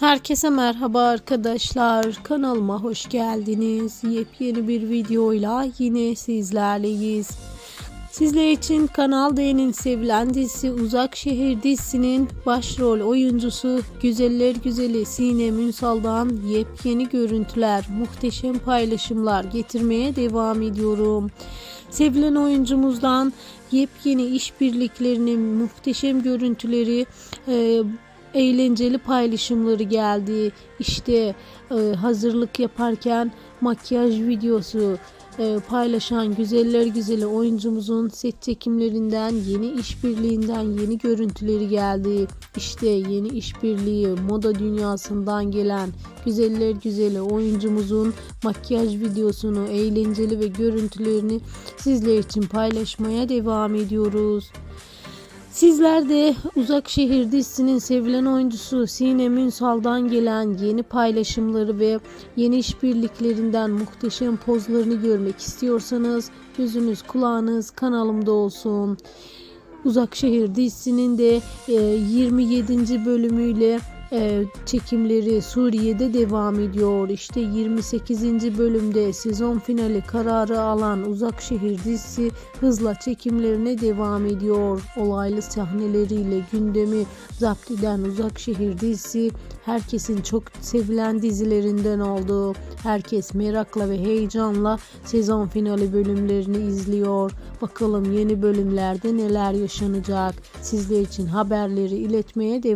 Herkese merhaba arkadaşlar. Kanalıma hoş geldiniz. Yepyeni bir videoyla yine sizlerleyiz. Sizler için Kanal D'nin sevilen dizisi Uzak Şehir dizisinin başrol oyuncusu Güzeller Güzeli Sinem Ünsal'dan yepyeni görüntüler, muhteşem paylaşımlar getirmeye devam ediyorum. Sevilen oyuncumuzdan yepyeni işbirliklerinin muhteşem görüntüleri e, eğlenceli paylaşımları geldi. İşte e, hazırlık yaparken makyaj videosu e, paylaşan güzeller güzeli oyuncumuzun set çekimlerinden yeni işbirliğinden yeni görüntüleri geldi. İşte yeni işbirliği moda dünyasından gelen güzeller güzeli oyuncumuzun makyaj videosunu eğlenceli ve görüntülerini sizler için paylaşmaya devam ediyoruz. Sizler de Uzak Şehir dizisinin sevilen oyuncusu Sinem Ünsal'dan gelen yeni paylaşımları ve yeni işbirliklerinden muhteşem pozlarını görmek istiyorsanız gözünüz kulağınız kanalımda olsun. Uzak Şehir dizisinin de e, 27. bölümüyle e, çekimleri Suriye'de devam ediyor. İşte 28. bölümde sezon finali kararı alan Uzak Şehir dizisi hızla çekimlerine devam ediyor. Olaylı sahneleriyle gündemi zapt eden Uzak Şehir dizisi herkesin çok sevilen dizilerinden oldu. Herkes merakla ve heyecanla sezon finali bölümlerini izliyor. Bakalım yeni bölümlerde neler yaşanacak. Sizler için haberleri iletmeye devam